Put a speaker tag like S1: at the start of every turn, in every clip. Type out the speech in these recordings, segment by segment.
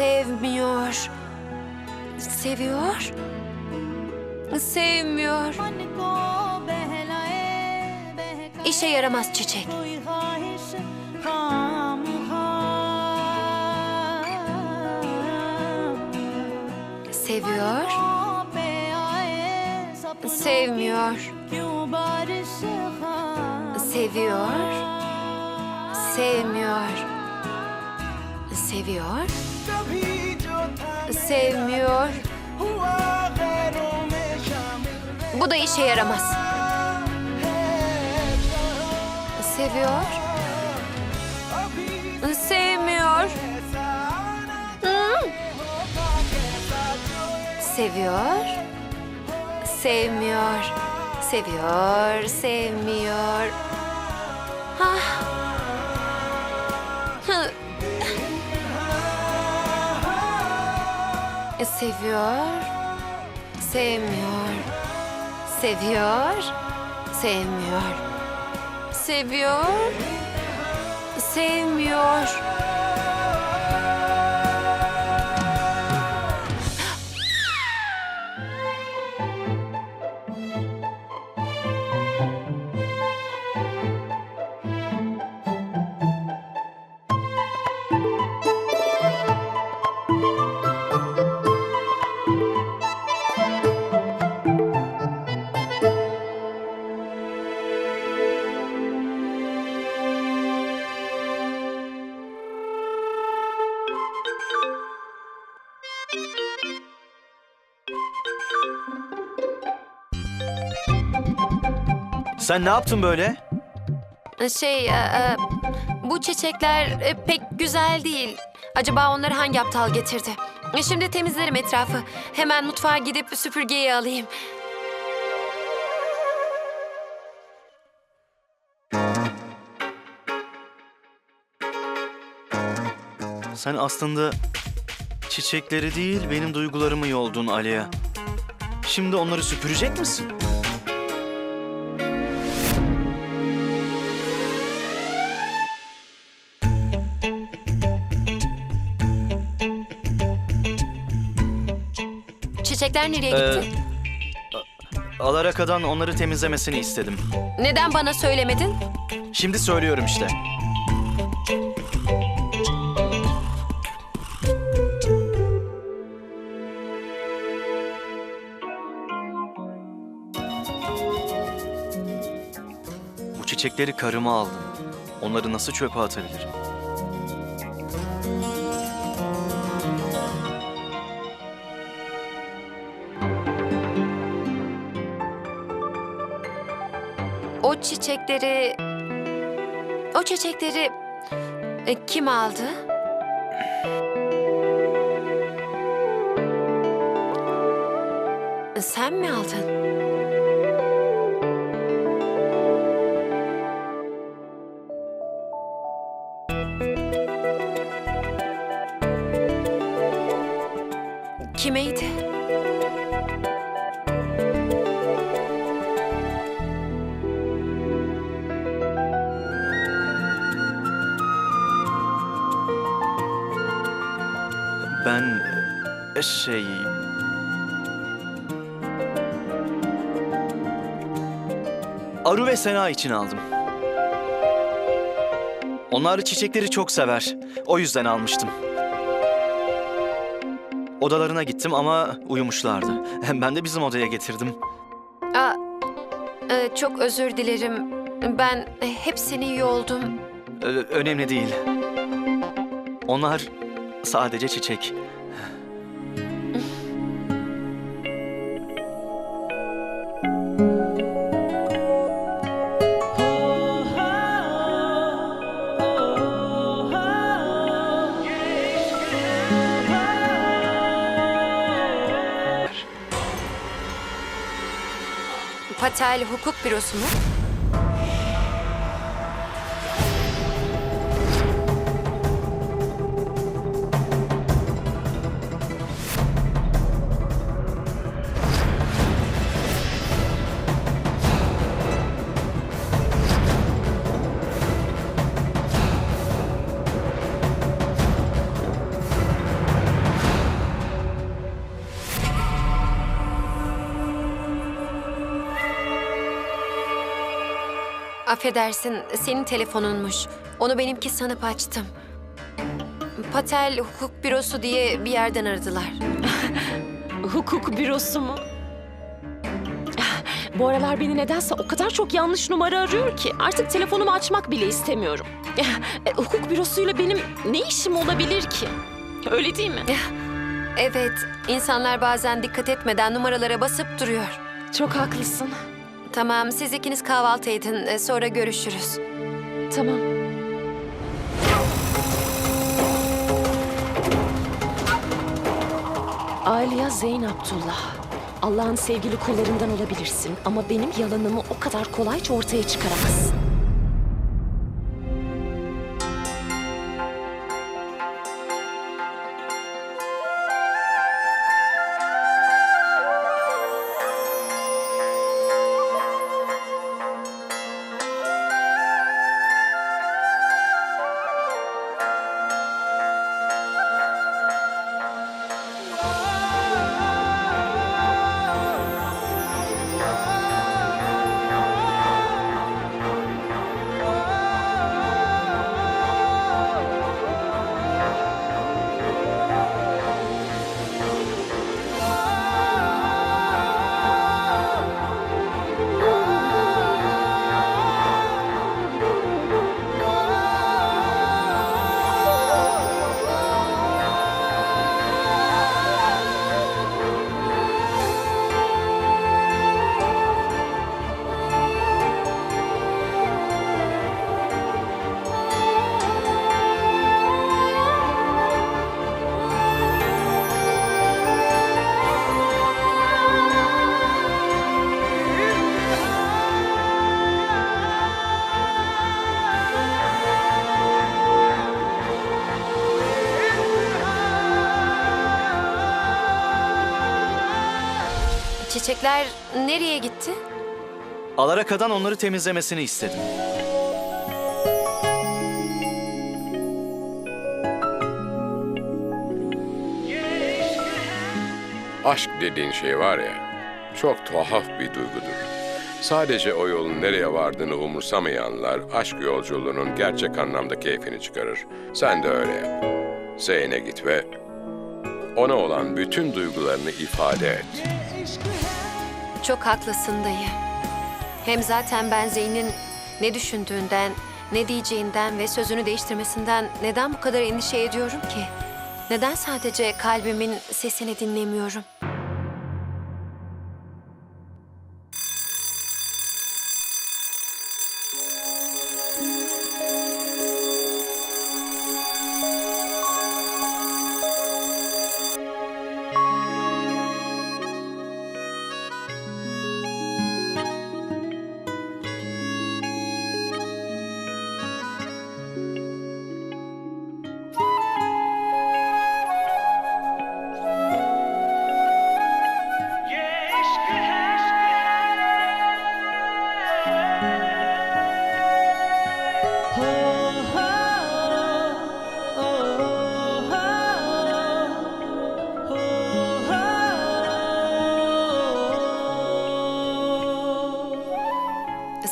S1: sevmiyor. Seviyor. Sevmiyor. İşe yaramaz çiçek. Seviyor. Sevmiyor. Seviyor. Sevmiyor. Seviyor. Sevmiyor. Bu da işe yaramaz. Seviyor. Sevmiyor. Seviyor. Sevmiyor. Seviyor, sevmiyor. Ah. Seviyor. Sevmiyor. Seviyor. Sevmiyor. Seviyor. Sevmiyor.
S2: Sen ne yaptın böyle?
S1: Şey, e, e, bu çiçekler e, pek güzel değil. Acaba onları hangi aptal getirdi? E, Şimdi temizlerim etrafı. Hemen mutfağa gidip süpürgeyi alayım.
S2: Sen aslında çiçekleri değil benim duygularımı yoldun Aliya. Şimdi onları süpürecek misin?
S1: Nereye
S2: Ee,
S1: gitti?
S2: Alaraka'dan onları temizlemesini istedim.
S1: Neden bana söylemedin?
S2: Şimdi söylüyorum işte. Bu çiçekleri karıma aldım. Onları nasıl çöpe atabilirim?
S1: Çiçekleri... O çiçekleri... e, kim aldı? Sen mi aldın? Kimeydi?
S2: Ben e, şey Aru ve Sena için aldım. Onlar çiçekleri çok sever. O yüzden almıştım. Odalarına gittim ama uyumuşlardı. Ben de bizim odaya getirdim.
S1: Aa, e, çok özür dilerim. Ben hepsini yoldum.
S2: Ö- önemli değil. Onlar sadece çiçek.
S1: Patel Hukuk Bürosu mu? Affedersin, senin telefonunmuş. Onu benimki sanıp açtım. Patel Hukuk Bürosu diye bir yerden aradılar.
S3: Hukuk bürosu mu? Bu aralar beni nedense o kadar çok yanlış numara arıyor ki artık telefonumu açmak bile istemiyorum. Hukuk bürosuyla benim ne işim olabilir ki? Öyle değil mi?
S1: Evet, insanlar bazen dikkat etmeden numaralara basıp duruyor.
S3: Çok haklısın.
S1: Tamam, siz ikiniz kahvaltı edin. e, Sonra görüşürüz.
S3: Tamam. Aliya Zeyn Abdullah. Allah'ın sevgili kullarından olabilirsin ama benim yalanımı o kadar kolayca ortaya çıkaramazsın.
S1: Çiçekler nereye gitti?
S2: Alaraka'dan onları temizlemesini istedim.
S4: Aşk dediğin şey var ya, çok tuhaf bir duygudur. Sadece o yolun nereye vardığını umursamayanlar aşk yolculuğunun gerçek anlamda keyfini çıkarır. Sen de öyle yap. Zeyn'e git ve ona olan bütün duygularını ifade et.
S1: Çok haklısın dayı. Hem zaten ben Zeyn'in ne düşündüğünden, ne diyeceğinden ve sözünü değiştirmesinden neden bu kadar endişe ediyorum ki? Neden sadece kalbimin sesini dinlemiyorum?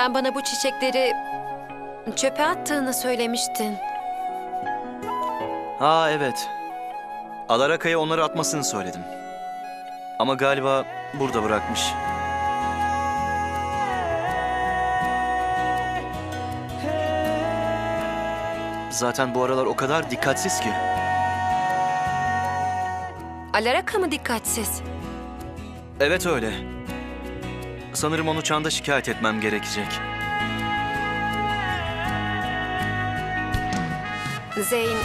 S1: Sen bana bu çiçekleri çöpe attığını söylemiştin.
S2: Ha evet. Alaraka'ya onları atmasını söyledim. Ama galiba burada bırakmış. Zaten bu aralar o kadar dikkatsiz ki.
S1: Alaraka mı dikkatsiz?
S2: Evet öyle. Sanırım onu çanda şikayet etmem gerekecek.
S1: Zeyn,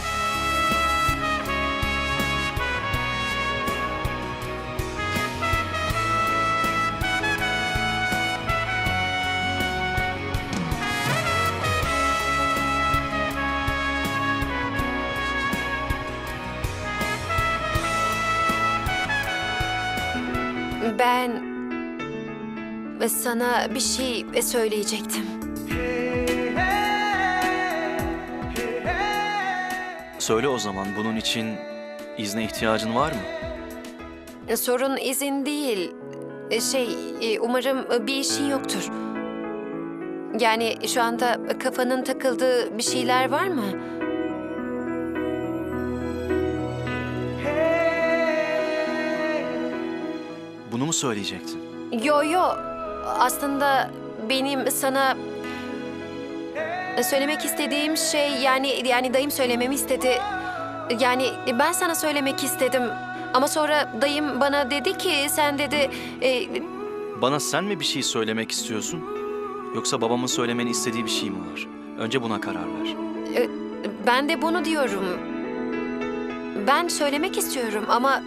S1: ben sana bir şey söyleyecektim.
S2: Söyle o zaman bunun için izne ihtiyacın var mı?
S1: Sorun izin değil. Şey, umarım bir işin yoktur. Yani şu anda kafanın takıldığı bir şeyler var mı?
S2: Bunu mu söyleyecektin?
S1: Yo yo. Aslında benim sana söylemek istediğim şey yani yani dayım söylememi istedi. Yani ben sana söylemek istedim. Ama sonra dayım bana dedi ki sen dedi e,
S2: Bana sen mi bir şey söylemek istiyorsun? Yoksa babamın söylemeni istediği bir şey mi var? Önce buna karar ver.
S1: e, ben de bunu diyorum. Ben söylemek istiyorum ama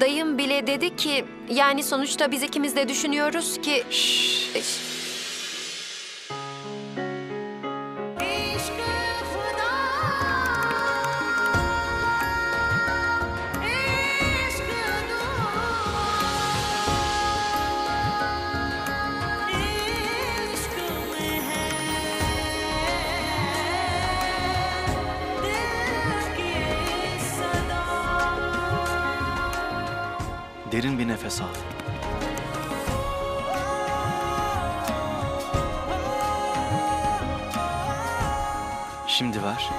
S1: dayım bile dedi ki yani sonuçta biz ikimiz de düşünüyoruz ki
S2: Şşş. Nefes al. Şimdi ver.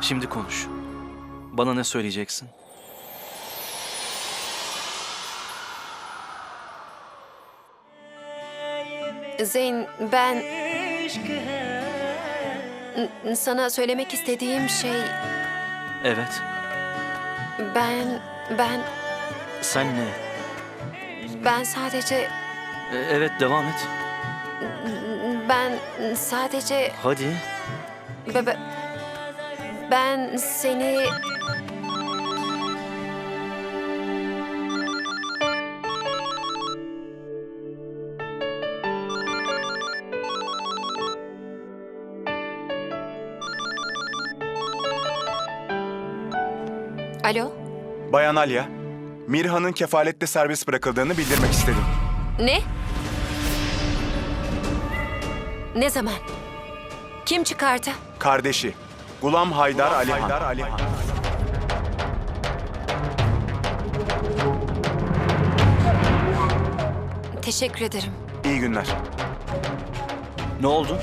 S2: Şimdi konuş. Bana ne söyleyeceksin?
S1: Zeyn ben sana söylemek istediğim şey
S2: Evet.
S1: ben ben
S2: Sen ne?
S1: ben sadece
S2: E, Evet devam et.
S1: ben sadece
S2: Hadi.
S1: be- be- ben seni Alo?
S5: Bayan Alya, Mirhan'ın kefalette serbest bırakıldığını bildirmek istedim.
S1: Ne? Ne zaman? Kim çıkardı?
S5: Kardeşi, Gulam Haydar Alihan.
S1: Teşekkür ederim.
S5: İyi günler.
S2: Ne oldu?